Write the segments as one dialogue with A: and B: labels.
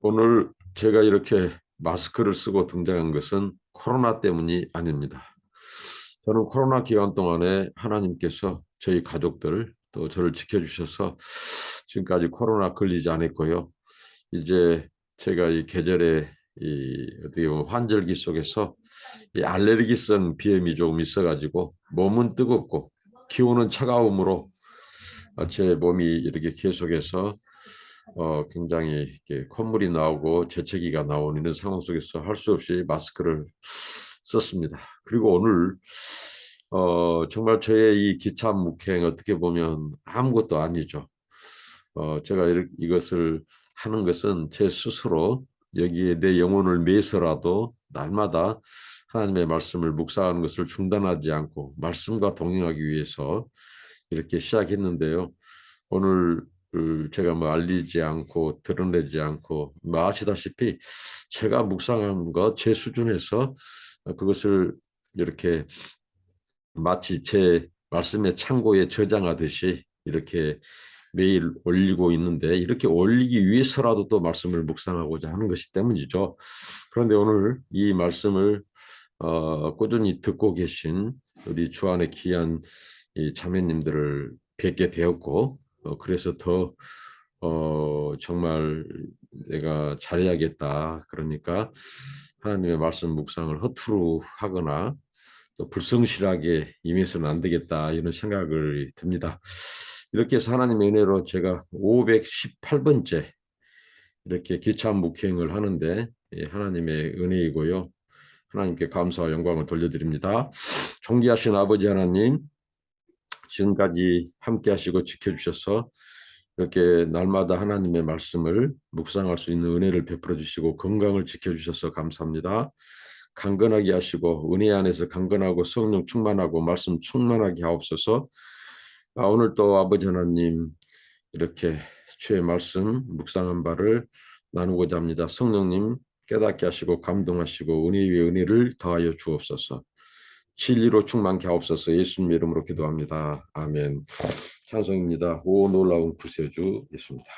A: 오늘 제가 이렇게 마스크를 쓰고 등장한 것은 코로나 때문이 아닙니다. 저는 코로나 기간 동안에 하나님께서 저희 가족들 또 저를 지켜주셔서 지금까지 코로나 걸리지 않았고요. 이제 제가 이 계절의 이 어떻게 보면 환절기 속에서 이 알레르기성 비염이 조금 있어가지고 몸은 뜨겁고 기온은 차가움으로 어, 제 몸이 이렇게 계속해서 어, 굉장히 콧물이 나오고 재채기가 나오는 이런 상황 속에서 할 수 없이 마스크를 썼습니다. 그리고 오늘 어, 정말 저의 이 기차 묵행 어떻게 보면 아무것도 아니죠. 어, 제가 이- 이것을 하는 것은 제 스스로 여기에 내 영혼을 매서라도 날마다 하나님의 말씀을 묵상하는 것을 중단하지 않고 말씀과 동행하기 위해서 이렇게 시작했는데요. 오늘 그 제가 뭐 알리지 않고 드러내지 않고 뭐 아시다시피 제가 묵상한 것 제 수준에서 그것을 이렇게 마치 제 말씀의 창고에 저장하듯이 이렇게 매일 올리고 있는데 이렇게 올리기 위해서라도 또 말씀을 묵상하고자 하는 것이 때문이죠. 그런데 오늘 이 말씀을 어, 꾸준히 듣고 계신 우리 주안의 귀한 이 자매님들을 뵙게 되었고 어, 그래서 더 어, 정말 내가 잘해야겠다. 그러니까 하나님의 말씀 묵상을 허투루 하거나 또 불성실하게 임해서는 안 되겠다 이런 생각을 듭니다. 이렇게 해서 하나님의 은혜로 제가 518번째 이렇게 기차 묵행을 하는데 예, 하나님의 은혜이고요. 하나님께 감사와 영광을 돌려드립니다. 존귀하신 아버지 하나님, 지금까지 함께 하시고 지켜주셔서 이렇게 날마다 하나님의 말씀을 묵상할 수 있는 은혜를 베풀어 주시고 건강을 지켜 주셔서 감사합니다. 강건하게 하시고 은혜 안에서 강건하고 성령 충만하고 말씀 충만하게 하옵소서. 아, 오늘 또 아버지 하나님 이렇게 주의 말씀 묵상한 바를 나누고자 합니다. 성령님 깨닫게 하시고 감동하시고 은혜 위에 은혜를 더하여 주옵소서. 진리로 충만케 하옵소서. 예수님 이름으로 기도합니다. 아멘. 찬송입니다. 오 놀라운 구세주 예수입니다.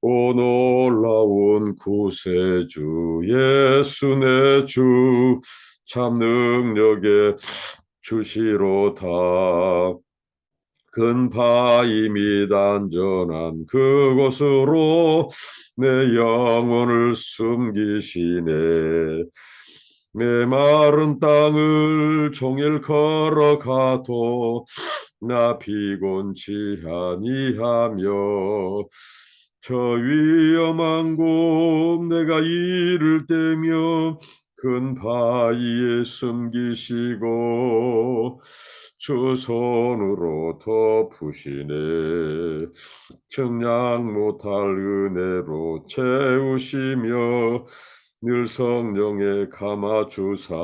A: 오 놀라운 구세주 예수 내 주 참 능력의 주시로다 근파임이 단전한 그곳으로 내 영혼을 숨기시네 내 마른 땅을 종일 걸어가도 나 피곤치 아니하며 저 위험한 곳 내가 이를 때며 큰 바위에 숨기시고 주 손으로 덮으시네. 청량 못할 은혜로 채우시며 늘 성령에 감아주사.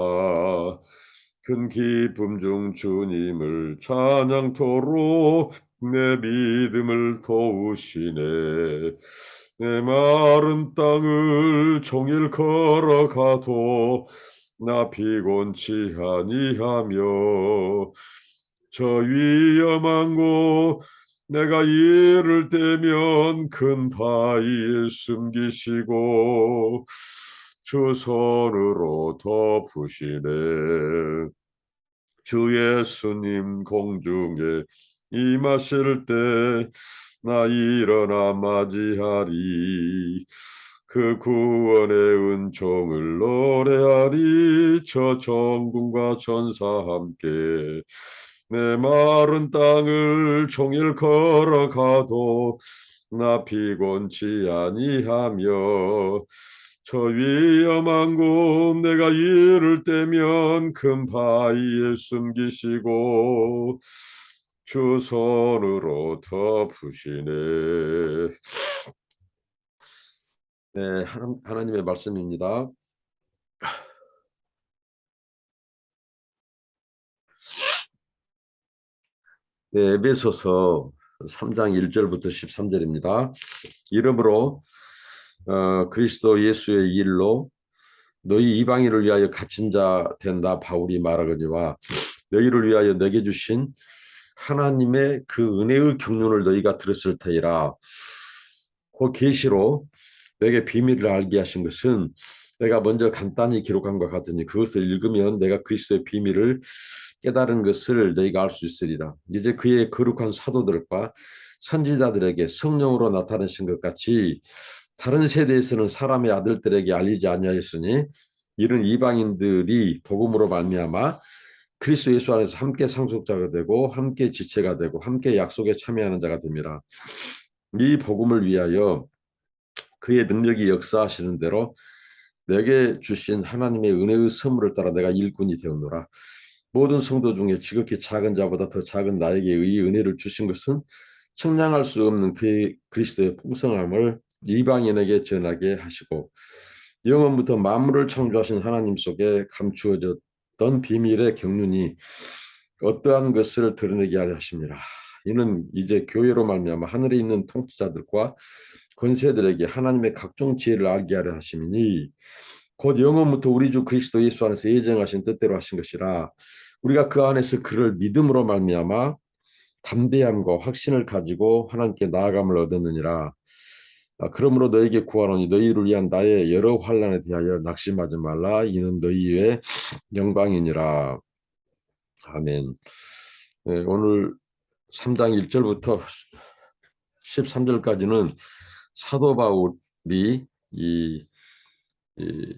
A: 큰 기쁨 중 주님을 찬양토록 내 믿음을 도우시네. 내 마른 땅을 종일 걸어가도 나 피곤치 아니하며 저 위험한 곳 내가 이를 때면 큰 바위에 숨기시고 주 손으로 덮으시네 주 예수님 공중에 임하실 때 나 일어나 맞이하리. 그 구원의 은총을 노래하리. 저 정군과 전사 함께 내 마른 땅을 종일 걸어가도 나 피곤치 아니하며 저 위험한 곳 내가 이를 때면 큰 바위에 숨기시고 주 손으로 덮으시네. 네, 하나- 하나님의 말씀입니다. 네, 에베소서 3장 1절부터 13절입니다. 이름으로 어, 그리스도 예수의 일로 너희 이방인을 위하여 갇힌 자 된다 바울이 말하거니와 너희를 위하여 내게 주신 하나님의 그 은혜의 경륜을 너희가 들었을 테이라 그 계시로 내게 비밀을 알게 하신 것은 내가 먼저 간단히 기록한 것 같으니 그것을 읽으면 내가 그리스도의 비밀을 깨달은 것을 너희가 알 수 있으리라. 이제 그의 거룩한 사도들과 선지자들에게 성령으로 나타나신 것 같이 다른 세대에서는 사람의 아들들에게 알리지 아니하였으니 이런 이방인들이 복음으로 말미암아 그리스도 예수 안에서 함께 상속자가 되고 함께 지체가 되고 함께 약속에 참여하는 자가 됩니다. 이 복음을 위하여 그의 능력이 역사하시는 대로 내게 주신 하나님의 은혜의 선물을 따라 내가 일꾼이 되었노라. 모든 성도 중에 지극히 작은 자보다 더 작은 나에게 의 은혜를 주신 것은 측량할 수 없는 그의 그리스도의 풍성함을 이방인에게 전하게 하시고 영원부터 만물을 창조하신 하나님 속에 감추어졌던 비밀의 경륜이 어떠한 것을 드러내게 하려 하십니다. 이는 이제 교회로 말미암아 하늘에 있는 통치자들과 권세들에게 하나님의 각종 지혜를 알게 하려 하심이니 곧 영원부터 우리 주 그리스도 예수 안에서 예정하신 뜻대로 하신 것이라 우리가 그 안에서 그를 믿음으로 말미암아 담대함과 확신을 가지고 하나님께 나아감을 얻었느니라 아, 그러므로 너에게 구하노니 너희를 위한 나의 여러 환란에 대하여 낙심하지 말라. 이는 너희의 영광이니라. 아멘. 네, 오늘 3장 1절부터 13절까지는 사도 바울이 이, 이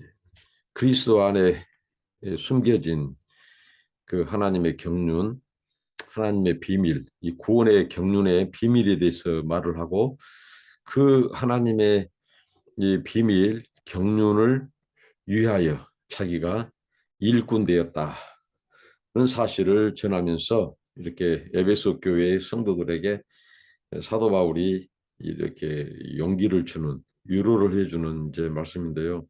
A: 그리스도 안에 숨겨진 그 하나님의 경륜, 하나님의 비밀, 이 구원의 경륜의 비밀에 대해서 말을 하고 그 하나님의 이 비밀 경륜을 위하여 자기가 일꾼 되었다. 그런 사실을 전하면서 이렇게 에베소 교회의 성도들에게 사도 바울이 이렇게 용기를 주는 위로를 해주는 이제 말씀인데요.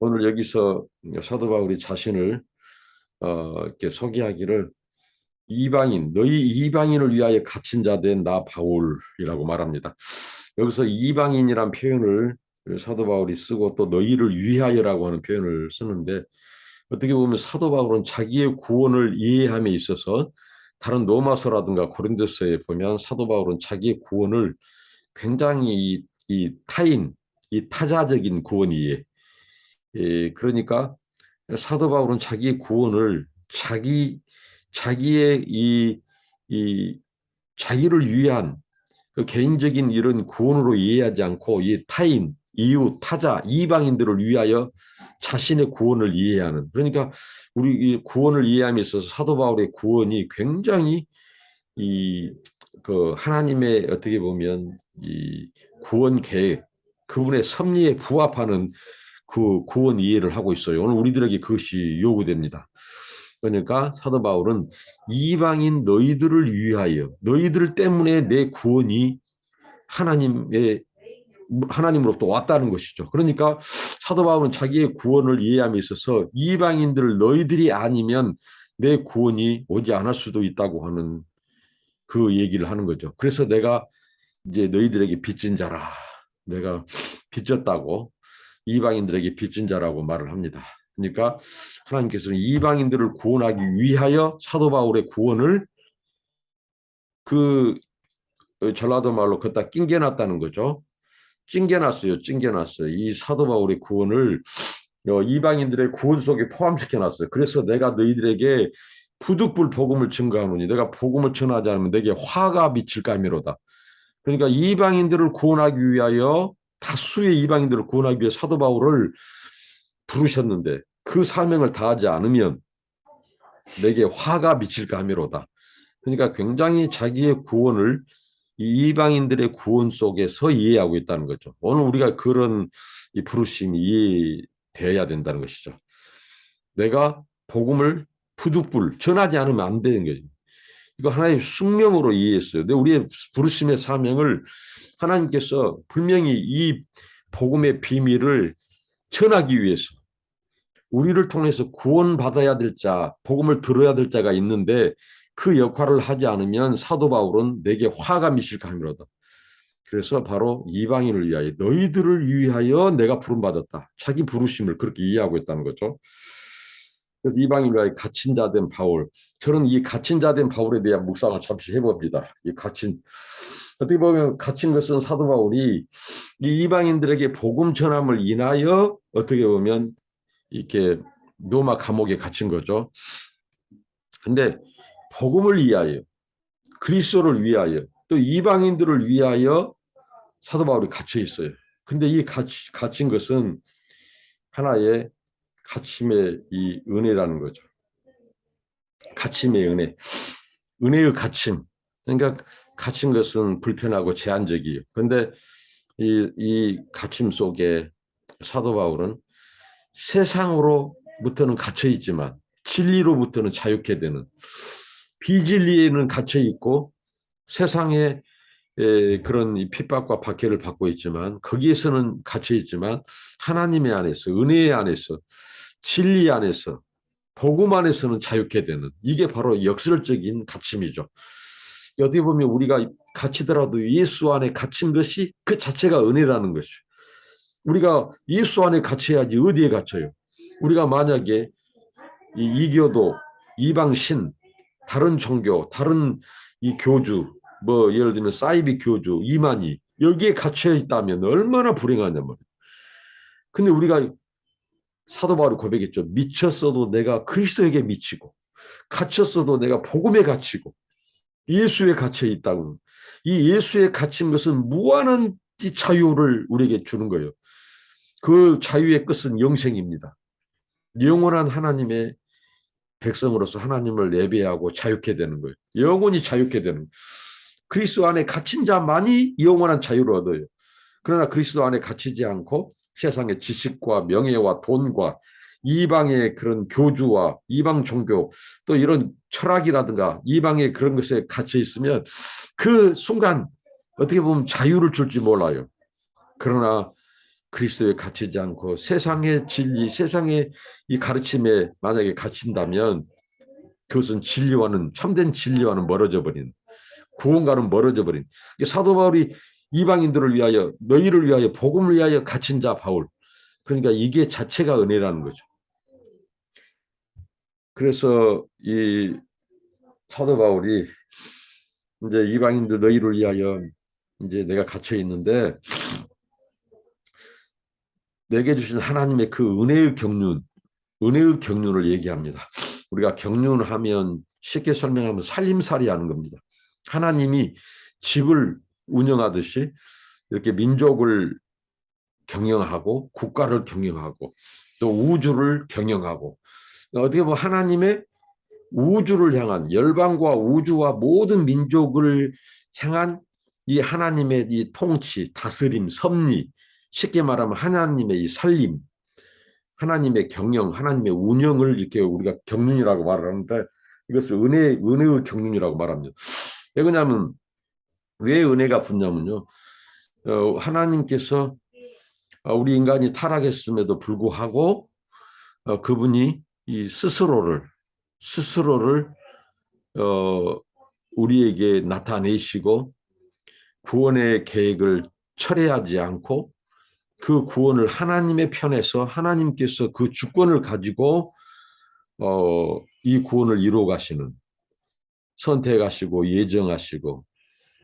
A: 오늘 여기서 사도 바울이 자신을 어, 이렇게 소개하기를 이방인 너희 이방인을 위하여 갇힌 자 된 나 바울이라고 말합니다. 여기서 이방인이란 표현을 사도 바울이 쓰고 또 너희를 위하여라고 하는 표현을 쓰는데 어떻게 보면 사도 바울은 자기의 구원을 이해함에 있어서 다른 로마서라든가 고린도서에 보면 사도 바울은 자기의 구원을 굉장히 이, 이 타인, 이 타자적인 구원 이해. 예, 그러니까 사도 바울은 자기의 구원을 자기 자기의 이, 이 자기를 위한 그 개인적인 이런 구원으로 이해하지 않고 이 타인, 이웃, 타자, 이방인들을 위하여 자신의 구원을 이해하는 그러니까 우리 구원을 이해함에 있어서 사도 바울의 구원이 굉장히 이 그 하나님의 어떻게 보면 이 구원 계획 그분의 섭리에 부합하는 그 구원 이해를 하고 있어요. 오늘 우리들에게 그것이 요구됩니다. 그러니까 사도 바울은 이방인 너희들을 위하여 너희들 때문에 내 구원이 하나님의 하나님으로부터 왔다는 것이죠. 그러니까 사도 바울은 자기의 구원을 이해함에 있어서 이방인들 너희들이 아니면 내 구원이 오지 않을 수도 있다고 하는 그 얘기를 하는 거죠. 그래서 내가 이제 너희들에게 빚진 자라. 내가 빚졌다고 이방인들에게 빚진 자라고 말을 합니다. 그러니까 하나님께서는 이방인들을 구원하기 위하여 사도 바울의 구원을 그 전라도 말로 그다 낑겨놨다는 거죠. 찡겨놨어요. 찡겨놨어요. 이 사도 바울의 구원을 어, 이방인들의 구원 속에 포함시켜놨어요. 그래서 내가 너희들에게 부득불 복음을 증거하노니 내가 복음을 전하지 않으면 내게 화가 미칠까 하미로다. 그러니까 이방인들을 구원하기 위하여 다수의 이방인들을 구원하기 위해 사도 바울을 부르셨는데 그 사명을 다하지 않으면 내게 화가 미칠까 하미로다. 그러니까 굉장히 자기의 구원을 이방인들의 구원 속에서 이해하고 있다는 거죠. 오늘 우리가 그런 이 부르심이 이해돼야 된다는 것이죠. 내가 복음을 푸득불 전하지 않으면 안 되는 거죠. 이거 하나의 숙명으로 이해했어요. 근데 우리의 부르심의 사명을 하나님께서 분명히 이 복음의 비밀을 전하기 위해서 우리를 통해서 구원받아야 될 자, 복음을 들어야 될 자가 있는데 그 역할을 하지 않으면 사도 바울은 내게 화가 미칠까 하미로다. 그래서 바로 이방인을 위하여 너희들을 위하여 내가 부름받았다. 자기 부르심을 그렇게 이해하고 있다는 거죠. 그래서 이방인을 위하여 갇힌 자 된 바울. 저는 이 갇힌 자 된 바울에 대한 묵상을 잠시 해봅니다. 이 갇힌 어떻게 보면 갇힌 것은 사도 바울이 이 이방인들에게 복음 전함을 인하여 어떻게 보면 이렇게 로마 감옥에 갇힌 거죠. 근데 복음을 위하여 그리스도를 위하여 또 이방인들을 위하여 사도 바울이 갇혀 있어요. 근데 이 갇히, 갇힌 것은 하나의 갇힘의 이 은혜라는 거죠. 갇힘의 은혜. 은혜의 갇힘. 그러니까 갇힌 것은 불편하고 제한적이에요. 근데 이, 이 갇힘 속에 사도 바울은 세상으로부터는 갇혀 있지만 진리로부터는 자유케 되는 비진리에는 갇혀 있고 세상에 에, 그런 이 핍박과 박해를 받고 있지만 거기에서는 갇혀 있지만 하나님의 안에서 은혜의 안에서 진리 안에서 복음 안에서는 자유케 되는 이게 바로 역설적인 갇힘이죠. 어떻게 보면 우리가 갇히더라도 예수 안에 갇힌 것이 그 자체가 은혜라는 것이. 우리가 예수 안에 갇혀야지 어디에 갇혀요? 우리가 만약에 이 이교도, 이방신, 다른 종교, 다른 이 교주, 뭐 예를 들면 사이비 교주, 이만희 여기에 갇혀 있다면 얼마나 불행하냐 말이에요. 근데 우리가 사도 바울이 고백했죠. 미쳤어도 내가 그리스도에게 미치고 갇혔어도 내가 복음에 갇히고 예수에 갇혀 있다고. 이 예수에 갇힌 것은 무한한 이 자유를 우리에게 주는 거예요. 그 자유의 끝은 영생입니다. 영원한 하나님의 백성으로서 하나님을 예배하고 자유케 되는 거예요. 영원히 자유케 되는 거예요. 그리스도 안에 갇힌 자만이 영원한 자유를 얻어요. 그러나 그리스도 안에 갇히지 않고 세상의 지식과 명예와 돈과 이방의 그런 교주와 이방 종교 또 이런 철학이라든가 이방의 그런 것에 갇혀 있으면 그 순간 어떻게 보면 자유를 줄지 몰라요. 그러나 그리스도에 갇히지 않고 세상의 진리, 세상의 이 가르침에 만약에 갇힌다면 그것은 진리와는 참된 진리와는 멀어져 버린 구원과는 멀어져 버린 사도 바울이 이방인들을 위하여 너희를 위하여 복음을 위하여 갇힌 자 바울 그러니까 이게 자체가 은혜라는 거죠. 그래서 이 사도 바울이 이제 이방인들 너희를 위하여 이제 내가 갇혀 있는데 내게 주신 하나님의 그 은혜의 경륜, 은혜의 경륜을 얘기합니다. 우리가 경륜을 하면 쉽게 설명하면 살림살이 하는 겁니다. 하나님이 집을 운영하듯이 이렇게 민족을 경영하고 국가를 경영하고 또 우주를 경영하고 어떻게 보면 하나님의 우주를 향한 열방과 우주와 모든 민족을 향한 이 하나님의 이 통치, 다스림, 섭리, 쉽게 말하면 하나님의 이 살림, 하나님의 경영, 하나님의 운영을 이렇게 우리가 경륜이라고 말 하는데 이것을 은혜, 은혜의 경륜이라고 말합니다. 왜 그러냐면 왜 은혜가 붙냐면요. 어, 하나님께서 우리 인간이 타락했음에도 불구하고 어, 그분이 이 스스로를 스스로를 어, 우리에게 나타내시고 구원의 계획을 철회하지 않고 그 구원을 하나님의 편에서 하나님께서 그 주권을 가지고 어, 이 구원을 이루어 가시는 선택하시고 예정하시고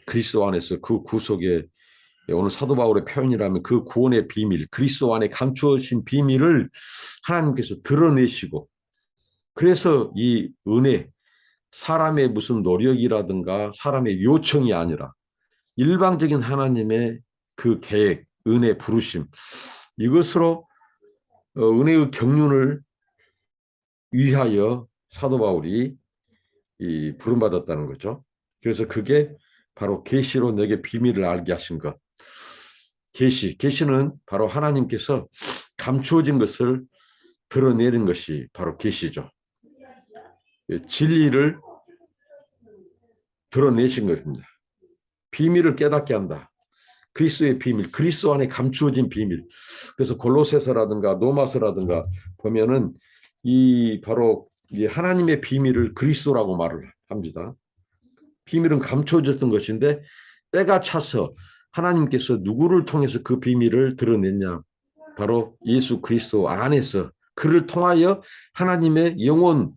A: 그리스도 안에서 그 구속의 오늘 사도 바울의 표현이라면 그 구원의 비밀, 그리스도 안에 감추어진 비밀을 하나님께서 드러내시고 그래서 이 은혜, 사람의 무슨 노력이라든가 사람의 요청이 아니라 일방적인 하나님의 그 계획, 은혜, 부르심 이것으로 어, 은혜의 경륜을 위하여 사도 바울이 이 부름받았다는 거죠. 그래서 그게 바로 계시로 내게 비밀을 알게 하신 것. 계시, 계시는 바로 하나님께서 감추어진 것을 드러내는 것이 바로 계시죠. 예, 진리를 드러내신 것입니다. 비밀을 깨닫게 한다. 그리스도의 비밀, 그리스도 안에 감추어진 비밀. 그래서 골로새서라든가 노마서라든가 보면은 이 바로 이 하나님의 비밀을 그리스도라고 말을 합니다. 비밀은 감춰졌던 것인데 때가 차서 하나님께서 누구를 통해서 그 비밀을 드러냈냐? 바로 예수 그리스도 안에서 그를 통하여 하나님의 영혼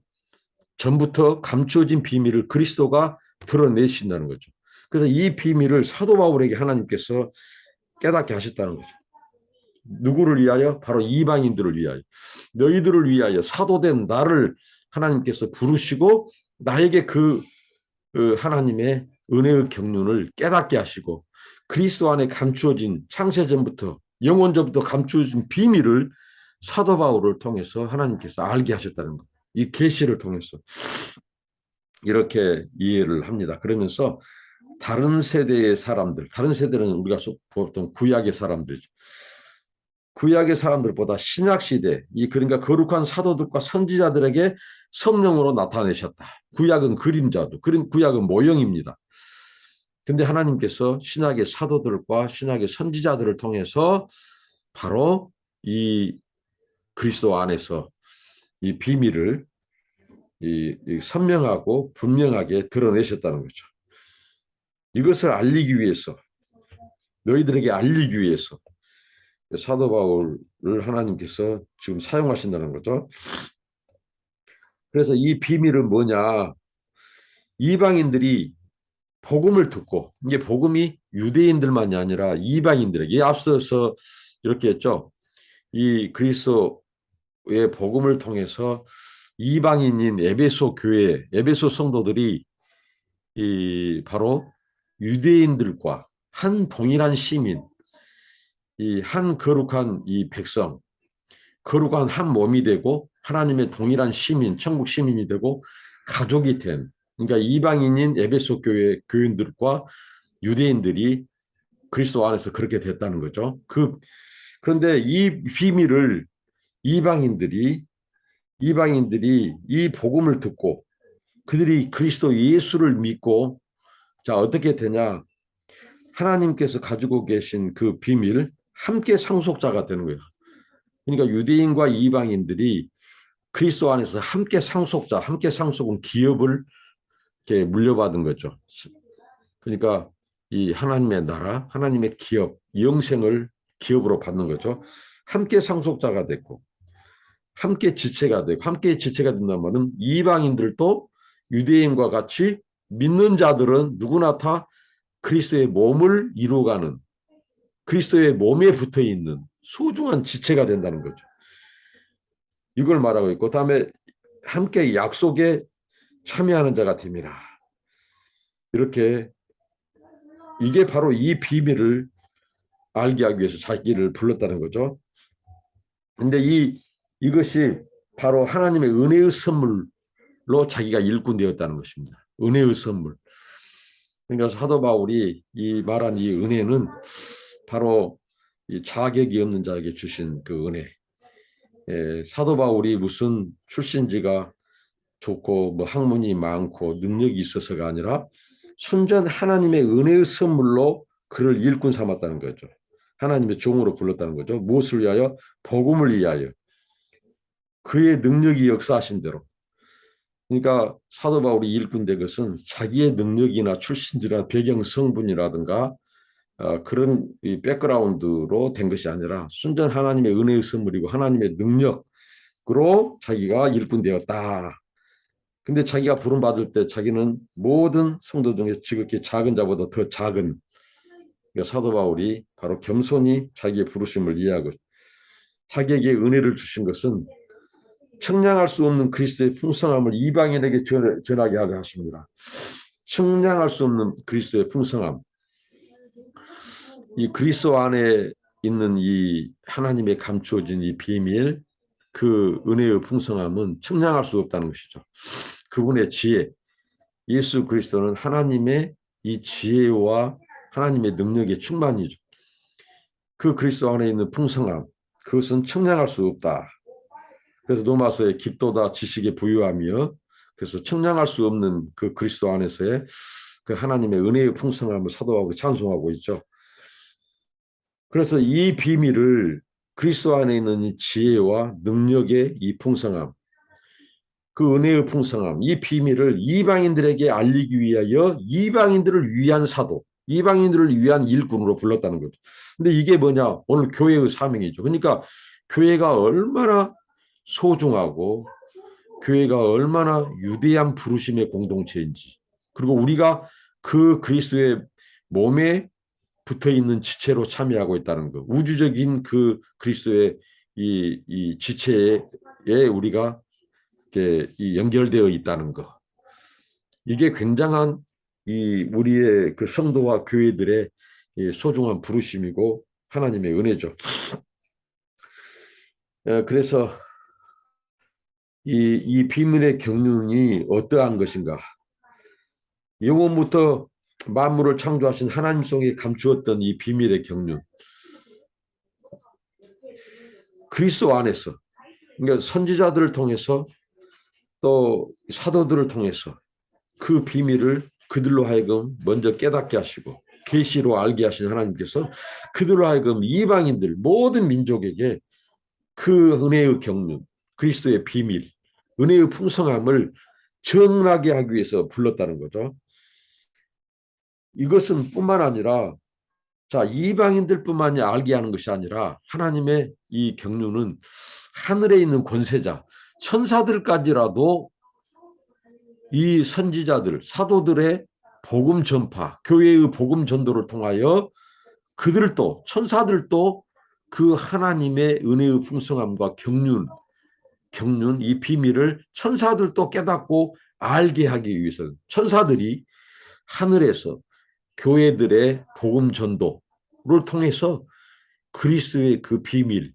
A: 전부터 감추어진 비밀을 그리스도가 드러내신다는 거죠. 그래서 이 비밀을 사도 바울에게 하나님께서 깨닫게 하셨다는 거죠. 누구를 위하여? 바로 이방인들을 위하여. 너희들을 위하여 사도된 나를 하나님께서 부르시고 나에게 그, 그 하나님의 은혜의 경륜을 깨닫게 하시고 그리스도 안에 감추어진 창세전부터 영원전부터 감추어진 비밀을 사도 바울을 통해서 하나님께서 알게 하셨다는 것. 이 계시를 통해서 이렇게 이해를 합니다. 그러면서 다른 세대의 사람들, 다른 세대는 우리가 보통 구약의 사람들이죠. 구약의 사람들보다 신약 시대, 이 그러니까 거룩한 사도들과 선지자들에게 성령으로 나타내셨다. 구약은 그림자도, 그림 구약은 모형입니다. 근데 하나님께서 신약의 사도들과 신약의 선지자들을 통해서 바로 이 그리스도 안에서 이 비밀을 이, 이 선명하고 분명하게 드러내셨다는 거죠. 이것을 알리기 위해서 너희들에게 알리기 위해서 사도 바울을 하나님께서 지금 사용하신다는 거죠. 그래서 이 비밀은 뭐냐? 이방인들이 복음을 듣고 이게 복음이 유대인들만이 아니라 이방인들에게 앞서서 이렇게 했죠. 이 그리스도의 복음을 통해서 이방인인 에베소 교회, 에베소 성도들이 이 바로 유대인들과 한 동일한 시민, 이 한 거룩한 이 백성, 거룩한 한 몸이 되고 하나님의 동일한 시민, 천국 시민이 되고 가족이 된 그러니까 이방인인 에베소 교회 교인들과 유대인들이 그리스도 안에서 그렇게 됐다는 거죠. 그 그런데 이 비밀을 이방인들이 이방인들이 이 복음을 듣고 그들이 그리스도 예수를 믿고 자 어떻게 되냐 하나님께서 가지고 계신 그 비밀 함께 상속자가 되는 거예요. 그러니까 유대인과 이방인들이 그리스도 안에서 함께 상속자, 함께 상속은 기업을 이렇게 물려받은 거죠. 그러니까 이 하나님의 나라, 하나님의 기업, 영생을 기업으로 받는 거죠. 함께 상속자가 됐고, 함께 지체가 되고, 함께 지체가 된다면 이방인들도 유대인과 같이 믿는 자들은 누구나 다 그리스도의 몸을 이루어가는 그리스도의 몸에 붙어 있는 소중한 지체가 된다는 거죠. 이걸 말하고 있고, 다음에 함께 약속에 참여하는 자가 됨이라. 이렇게 이게 바로 이 비밀을 알게 하기 위해서 자기를 불렀다는 거죠. 근데 이 이것이 바로 하나님의 은혜의 선물로 자기가 일꾼 되었다는 것입니다. 은혜의 선물. 그러니까 사도 바울이 이 말한 이 은혜는 바로 이 자격이 없는 자에게 주신 그 은혜. 예, 사도 바울이 무슨 출신지가 좋고 뭐 학문이 많고 능력이 있어서가 아니라 순전 하나님의 은혜의 선물로 그를 일꾼 삼았다는 거죠. 하나님의 종으로 불렀다는 거죠. 무엇을 위하여? 복음을 위하여. 그의 능력이 역사하신 대로. 그러니까 사도 바울이 일꾼 된 것은 자기의 능력이나 출신지나 배경 성분이라든가 어, 그런 이 백그라운드로 된 것이 아니라 순전 하나님의 은혜의 선물이고 하나님의 능력으로 자기가 일꾼 되었다. 근데 자기가 부름 받을 때 자기는 모든 성도 중에 지극히 작은 자보다 더 작은 그러니까 사도 바울이 바로 겸손히 자기의 부르심을 이해하고 자기에게 은혜를 주신 것은 청량할 수 없는 그리스도의 풍성함을 이방인에게 전하게 하게 하십니다. 청량할 수 없는 그리스도의 풍성함. 이 그리스도 안에 있는 이 하나님의 감추어진 이 비밀, 그 은혜의 풍성함은 청량할 수 없다는 것이죠. 그분의 지혜, 예수 그리스도는 하나님의 이 지혜와 하나님의 능력의 충만이죠. 그 그리스도 안에 있는 풍성함, 그것은 청량할 수 없다. 그래서 로마서의 깊도다 지식의 부유하며 그래서 청량할 수 없는 그 그리스도 안에서의 그 하나님의 은혜의 풍성함을 사도하고 찬송하고 있죠. 그래서 이 비밀을 그리스도 안에 있는 이 지혜와 능력의 이 풍성함, 그 은혜의 풍성함, 이 비밀을 이방인들에게 알리기 위하여 이방인들을 위한 사도, 이방인들을 위한 일꾼으로 불렀다는 거죠. 근데 이게 뭐냐? 오늘 교회의 사명이죠. 그러니까 교회가 얼마나 소중하고 교회가 얼마나 유대한 부르심의 공동체인지 그리고 우리가 그 그리스도의 몸에 붙어 있는 지체로 참여하고 있다는 것. 우주적인 그 그리스도의 이, 이 지체에 우리가 이 연결되어 있다는 것. 이게 굉장한 이 우리의 그 성도와 교회들의 이 소중한 부르심이고 하나님의 은혜죠. 어, 그래서 이, 이 비밀의 경륜이 어떠한 것인가? 영원부터 만물을 창조하신 하나님 속에 감추었던 이 비밀의 경륜. 그리스도 안에서 그러니까 선지자들을 통해서 또 사도들을 통해서 그 비밀을 그들로 하여금 먼저 깨닫게 하시고 계시로 알게 하신 하나님께서 그들로 하여금 이방인들 모든 민족에게 그 은혜의 경륜, 그리스도의 비밀, 은혜의 풍성함을 전하게 하기 위해서 불렀다는 거죠. 이것은 뿐만 아니라 자 이방인들뿐만이 알게 하는 것이 아니라 하나님의 이 경륜은 하늘에 있는 권세자 천사들까지라도 이 선지자들 사도들의 복음 전파 교회의 복음 전도를 통하여 그들도 천사들도 그 하나님의 은혜의 풍성함과 경륜 경륜 이 비밀을 천사들도 깨닫고 알게 하기 위해서 천사들이 하늘에서 교회들의 복음 전도를 통해서 그리스도의 그 비밀,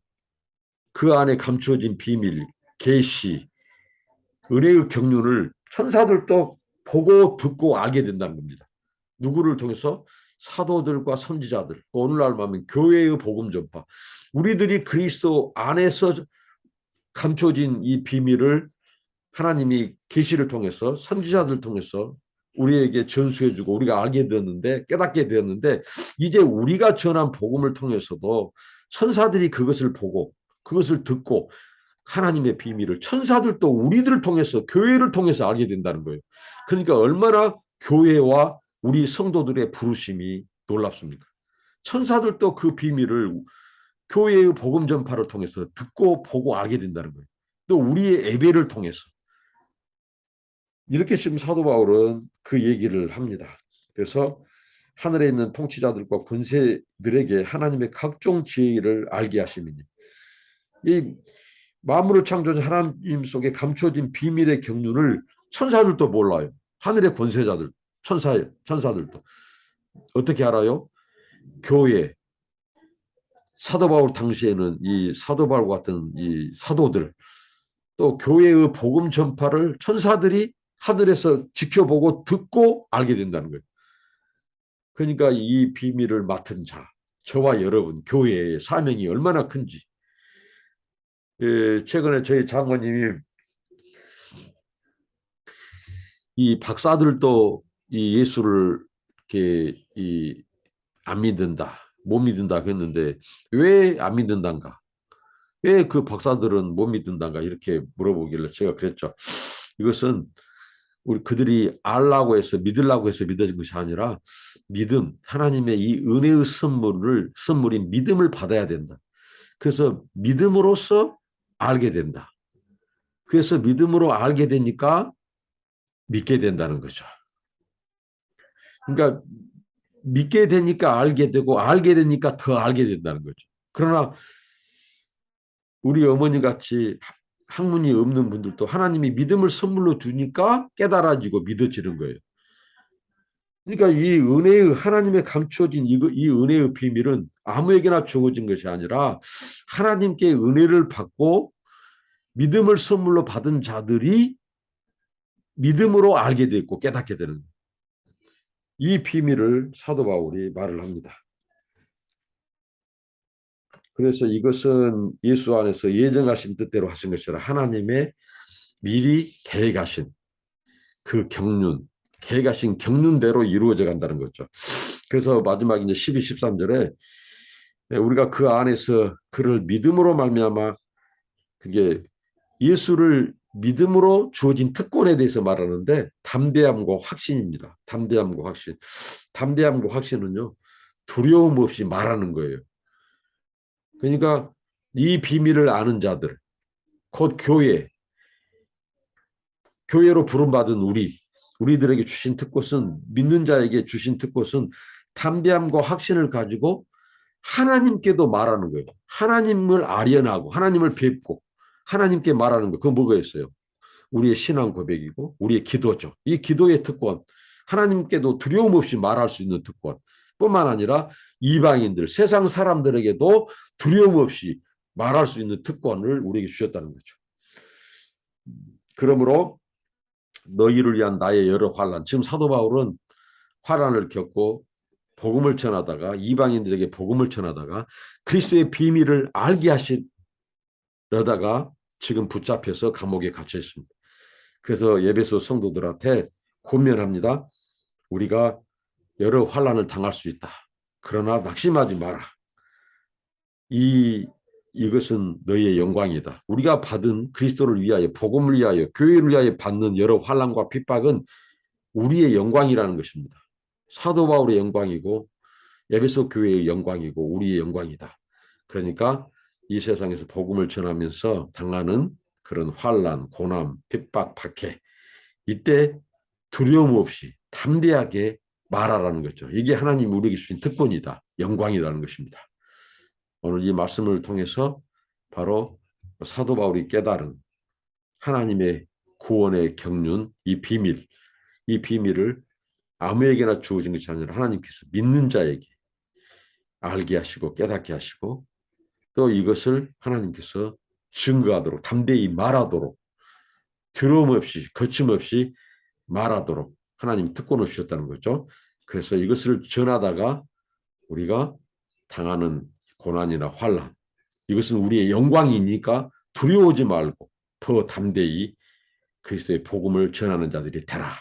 A: 그 안에 감추어진 비밀, 계시, 은혜의 경륜을 천사들도 보고 듣고 알게 된다는 겁니다. 누구를 통해서 사도들과 선지자들, 오늘날 말하면 교회의 복음 전파. 우리들이 그리스도 안에서 감춰진 이 비밀을 하나님이 계시를 통해서 선지자들 통해서 우리에게 전수해주고 우리가 알게 되었는데 깨닫게 되었는데 이제 우리가 전한 복음을 통해서도 천사들이 그것을 보고 그것을 듣고 하나님의 비밀을 천사들도 우리들을 통해서 교회를 통해서 알게 된다는 거예요. 그러니까 얼마나 교회와 우리 성도들의 부르심이 놀랍습니까? 천사들도 그 비밀을 교회의 복음 전파를 통해서 듣고 보고 알게 된다는 거예요. 또 우리의 예배를 통해서 이렇게 지금 사도 바울은 그 얘기를 합니다. 그래서 하늘에 있는 통치자들과 권세들에게 하나님의 각종 지혜를 알게 하심이니 이 만물을 창조한 하나님 속에 감춰진 비밀의 경륜을 천사들도 몰라요. 하늘의 권세자들, 천사, 천사들도. 어떻게 알아요? 교회, 사도 바울 당시에는 이 사도 바울 같은 이 사도들, 또 교회의 복음 전파를 천사들이 하늘에서 지켜보고 듣고 알게 된다는 거예요. 그러니까 이 비밀을 맡은 자, 저와 여러분, 교회의 사명이 얼마나 큰지. 예, 최근에 저희 장모님이 이 박사들도 이 예수를 이렇게 이 안 믿는다, 못 믿는다 했는데 왜 안 믿는단가? 왜 그 박사들은 못 믿는단가? 이렇게 물어보길래 제가 그랬죠. 이것은 우리 그들이 알라고 해서 믿으려고 해서 믿어진 것이 아니라 믿음, 하나님의 이 은혜의 선물을 선물인 믿음을 받아야 된다. 그래서 믿음으로써 알게 된다. 그래서 믿음으로 알게 되니까 믿게 된다는 거죠. 그러니까 믿게 되니까 알게 되고 알게 되니까 더 알게 된다는 거죠. 그러나 우리 어머니 같이 학문이 없는 분들도 하나님이 믿음을 선물로 주니까 깨달아지고 믿어지는 거예요. 그러니까 이 은혜의 하나님의 감추어진 이, 이 은혜의 비밀은 아무에게나 주어진 것이 아니라 하나님께 은혜를 받고 믿음을 선물로 받은 자들이 믿음으로 알게 되고 깨닫게 되는 이 비밀을 사도 바울이 말을 합니다. 그래서 이것은 예수 안에서 예정하신 뜻대로 하신 것이라 하나님의 미리 계획하신 그 경륜, 계획하신 경륜대로 이루어져 간다는 거죠. 그래서 마지막 이제 12, 13절에 우리가 그 안에서 그를 믿음으로 말미암아 그게 예수를 믿음으로 주어진 특권에 대해서 말하는데 담대함과 확신입니다. 담대함과 확신. 담대함과 확신은요. 두려움 없이 말하는 거예요. 그러니까 이 비밀을 아는 자들, 곧 교회, 교회로 부름받은 우리, 우리들에게 주신 특권은 믿는 자에게 주신 특권은 담대함과 확신을 가지고 하나님께도 말하는 거예요. 하나님을 아련하고 하나님을 뵙고 하나님께 말하는 거. 그건 뭐가있어요 우리의 신앙 고백이고 우리의 기도죠. 이 기도의 특권, 하나님께도 두려움 없이 말할 수 있는 특권. 뿐만 아니라 이방인들, 세상 사람들에게도 두려움 없이 말할 수 있는 특권을 우리에게 주셨다는 거죠. 그러므로 너희를 위한 나의 여러 환란. 지금 사도 바울은 환란을 겪고 복음을 전하다가 이방인들에게 복음을 전하다가 그리스도의 비밀을 알게 하시려다가 지금 붙잡혀서 감옥에 갇혀 있습니다. 그래서 예배소 성도들한테 권면합니다. 우리가 여러 환란을 당할 수 있다. 그러나 낙심하지 마라. 이 이것은 너희의 영광이다. 우리가 받은 그리스도를 위하여 복음을 위하여 교회를 위하여 받는 여러 환란과 핍박은 우리의 영광이라는 것입니다. 사도 바울의 영광이고 에베소 교회의 영광이고 우리의 영광이다. 그러니까 이 세상에서 복음을 전하면서 당하는 그런 환란, 고난, 핍박, 박해 이때 두려움 없이 담대하게 말하라는 거죠. 이게 하나님 우리에게 주신 특권이다. 영광이라는 것입니다. 오늘 이 말씀을 통해서 바로 사도 바울이 깨달은 하나님의 구원의 경륜, 이 비밀, 이 비밀을 아무에게나 주어진 것이 아니라 하나님께서 믿는 자에게 알게 하시고 깨닫게 하시고 또 이것을 하나님께서 증거하도록 담대히 말하도록 드럼 없이 거침없이 말하도록 하나님 특권을 주셨다는 거죠. 그래서 이것을 전하다가 우리가 당하는 고난이나 환란 이것은 우리의 영광이니까 두려워하지 말고 더 담대히 그리스도의 복음을 전하는 자들이 되라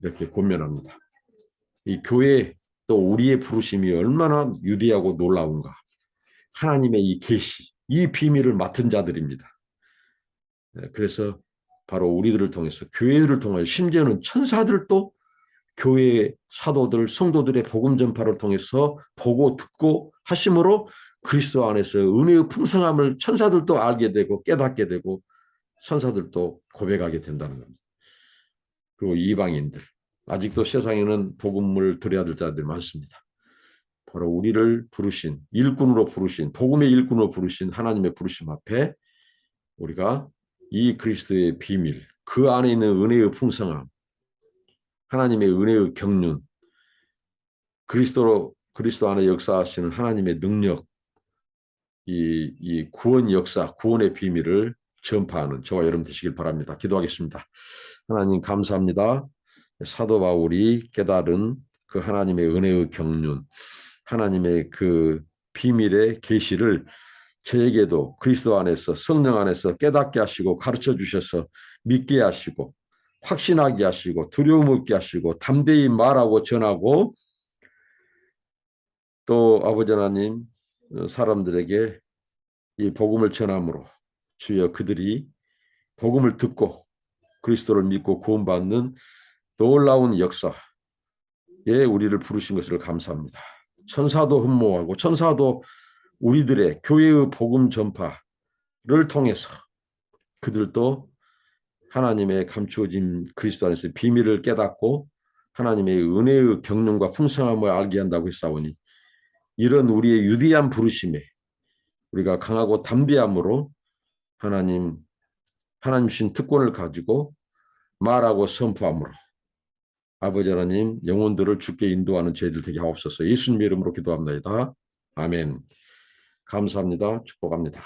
A: 이렇게 권면합니다. 이 교회 또 우리의 부르심이 얼마나 유대하고 놀라운가 하나님의 이 계시 이 비밀을 맡은 자들입니다. 네, 그래서 바로 우리들을 통해서 교회를 통하여 심지어는 천사들도 교회 사도들 성도들의 복음 전파를 통해서 보고 듣고 하심으로 그리스도 안에서 은혜의 풍성함을 천사들도 알게 되고 깨닫게 되고 천사들도 고백하게 된다는 겁니다. 그리고 이방인들 아직도 세상에는 복음을 들어야 될 자들이 많습니다. 바로 우리를 부르신 일꾼으로 부르신 복음의 일꾼으로 부르신 하나님의 부르심 앞에 우리가 이 그리스도의 비밀 그 안에 있는 은혜의 풍성함 하나님의 은혜의 경륜 그리스도로 그리스도 안에 역사하시는 하나님의 능력 이, 이 구원 역사, 구원의 비밀을 전파하는 저와 여러분 되시길 바랍니다. 기도하겠습니다. 하나님 감사합니다. 사도 바울이 깨달은 그 하나님의 은혜의 경륜, 하나님의 그 비밀의 계시를 저에게도 그리스도 안에서 성령 안에서 깨닫게 하시고 가르쳐 주셔서 믿게 하시고 확신하게 하시고 두려움 없게 하시고 담대히 말하고 전하고 또 아버지 하나님 어, 사람들에게 이 복음을 전함으로 주여 그들이 복음을 듣고 그리스도를 믿고 구원받는 놀라운 역사에 우리를 부르신 것을 감사합니다. 천사도 흠모하고 천사도 우리들의 교회의 복음 전파를 통해서 그들도 하나님의 감추어진 그리스도 안에서 비밀을 깨닫고 하나님의 은혜의 경륜과 풍성함을 알게 한다고 했사오니 이런 우리의 유대한 부르심에 우리가 강하고 담대함으로 하나님 하나님 신 특권을 가지고 말하고 선포함으로 아버지 하나님 영혼들을 주께 인도하는 죄들 되게 하옵소서 예수님의 이름으로 기도합니다. 아멘 감사합니다. 축복합니다.